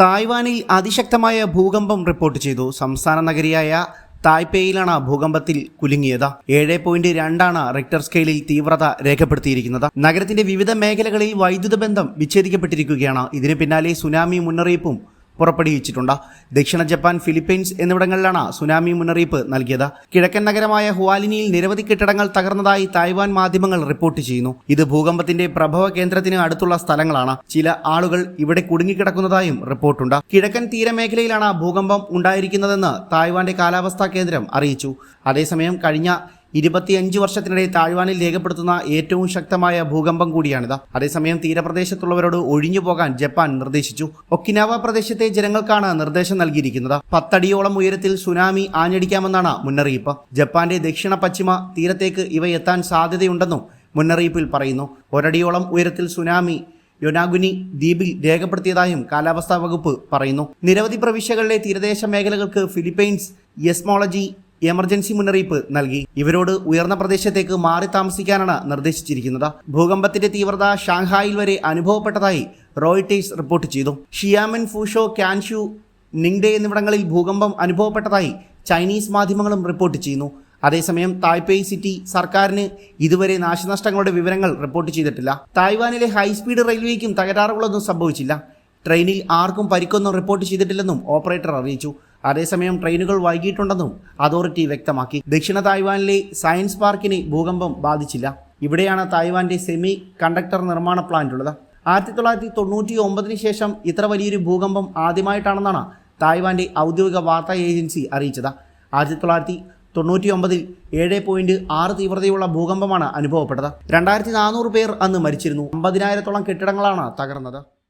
തായ്വാനിൽ അതിശക്തമായ ഭൂകമ്പം റിപ്പോർട്ട് ചെയ്തു. സംസ്ഥാന നഗരിയായ തായ്പേയിലാണ് ഭൂകമ്പത്തിൽ കുലുങ്ങിയത്. ഏഴ് പോയിന്റ് രണ്ടാണ് റിക്ടർ സ്കെയിലിൽ തീവ്രത രേഖപ്പെടുത്തിയിരിക്കുന്നത്. നഗരത്തിന്റെ വിവിധ മേഖലകളിൽ വൈദ്യുത ബന്ധം വിച്ഛേദിക്കപ്പെട്ടിരിക്കുകയാണ്. ഇതിന് പിന്നാലെ സുനാമി മുന്നറിയിപ്പും പുറപ്പെടുവിച്ചിട്ടുണ്ട്. ദക്ഷിണ ജപ്പാൻ ഫിലിപ്പീൻസ് എന്നിവിടങ്ങളിലാണ് സുനാമി മുന്നറിയിപ്പ് നൽകിയത്. കിഴക്കൻ നഗരമായ ഹുവാലിനിയിൽ നിരവധി കെട്ടിടങ്ങൾ തകർന്നതായി തായ്വാൻ മാധ്യമങ്ങൾ റിപ്പോർട്ട് ചെയ്യുന്നു. ഇത് ഭൂകമ്പത്തിന്റെ പ്രഭവ കേന്ദ്രത്തിന് അടുത്തുള്ള സ്ഥലങ്ങളാണ്. ചില ആളുകൾ ഇവിടെ കുടുങ്ങിക്കിടക്കുന്നതായും റിപ്പോർട്ടുണ്ട്. കിഴക്കൻ തീരമേഖലയിലാണ് ഭൂകമ്പം ഉണ്ടായിരിക്കുന്നതെന്ന് തായ്വാന്റെ കാലാവസ്ഥാ കേന്ദ്രം അറിയിച്ചു. അതേസമയം കഴിഞ്ഞ ഇരുപത്തിയഞ്ച് വർഷത്തിനിടെ താഴ്വാനിൽ രേഖപ്പെടുത്തുന്ന ഏറ്റവും ശക്തമായ ഭൂകമ്പം കൂടിയാണിത്. അതേസമയം തീരപ്രദേശത്തുള്ളവരോട് ഒഴിഞ്ഞു പോകാൻ ജപ്പാൻ നിർദ്ദേശിച്ചു. ഒക്കിനാവ പ്രദേശത്തെ ജനങ്ങൾക്കാണ് നിർദ്ദേശം നൽകിയിരിക്കുന്നത്. പത്തടിയോളം ഉയരത്തിൽ സുനാമി ആഞ്ഞടിക്കാമെന്നാണ് മുന്നറിയിപ്പ്. ജപ്പാന്റെ ദക്ഷിണ പശ്ചിമ തീരത്തേക്ക് ഇവ എത്താൻ സാധ്യതയുണ്ടെന്നും മുന്നറിയിപ്പിൽ പറയുന്നു. ഒരടിയോളം ഉയരത്തിൽ സുനാമി യൊനാഗുനി ദ്വീപിൽ രേഖപ്പെടുത്തിയതായും കാലാവസ്ഥാ വകുപ്പ് പറയുന്നു. നിരവധി പ്രവിശ്യകളിലെ തീരദേശ മേഖലകൾക്ക് ഫിലിപ്പൈൻസ് യെസ്മോളജി എമർജൻസി മുന്നറിയിപ്പ് നൽകി. ഇവരോട് ഉയർന്ന പ്രദേശത്തേക്ക് മാറി താമസിക്കാനാണ് നിർദ്ദേശിച്ചിരിക്കുന്നത്. ഭൂകമ്പത്തിന്റെ തീവ്രത ഷാങ്ഹായിൽ വരെ അനുഭവപ്പെട്ടതായി റോയിട്ടേഴ്സ് റിപ്പോർട്ട് ചെയ്തു. ഷിയാമൻ ഫുഷോ ക്യാൻഷു നിങ്ഡെ എന്നിവിടങ്ങളിൽ ഭൂകമ്പം അനുഭവപ്പെട്ടതായി ചൈനീസ് മാധ്യമങ്ങളും റിപ്പോർട്ട് ചെയ്യുന്നു. അതേസമയം തായ്പേയ് സിറ്റി സർക്കാരിന് ഇതുവരെ നാശനഷ്ടങ്ങളുടെ വിവരങ്ങൾ റിപ്പോർട്ട് ചെയ്തിട്ടില്ല. തായ്വാനിലെ ഹൈസ്പീഡ് റെയിൽവേക്കും തകരാറുകളൊന്നും സംഭവിച്ചില്ല. ട്രെയിനിൽ ആർക്കും പരിക്കൊന്നും റിപ്പോർട്ട് ചെയ്തിട്ടില്ലെന്നും ഓപ്പറേറ്റർ അറിയിച്ചു. അതേസമയം ട്രെയിനുകൾ വൈകിയിട്ടുണ്ടെന്നും അതോറിറ്റി വ്യക്തമാക്കി. ദക്ഷിണ തായ്വാനിലെ സയൻസ് പാർക്കിനെ ഭൂകമ്പം ബാധിച്ചില്ല. ഇവിടെയാണ് തായ്വാന്റെ സെമി കണ്ടക്ടർ നിർമ്മാണ പ്ലാന്റ് ഉള്ളത്. ആയിരത്തി തൊള്ളായിരത്തി തൊണ്ണൂറ്റി ഒമ്പതിന് ശേഷം ഇത്ര വലിയൊരു ഭൂകമ്പം ആദ്യമായിട്ടാണെന്നാണ് തായ്വാന്റെ ഔദ്യോഗിക വാർത്താ ഏജൻസി അറിയിച്ചത്. ആയിരത്തി തൊള്ളായിരത്തി തൊണ്ണൂറ്റി ഒമ്പതിൽ ഏഴ് പോയിന്റ് ആറ് തീവ്രതയുള്ള ഭൂകമ്പമാണ് അനുഭവപ്പെട്ടത്. രണ്ടായിരത്തി നാനൂറ് പേർ അന്ന് മരിച്ചിരുന്നു. അമ്പതിനായിരത്തോളം കെട്ടിടങ്ങളാണ് തകർന്നത്.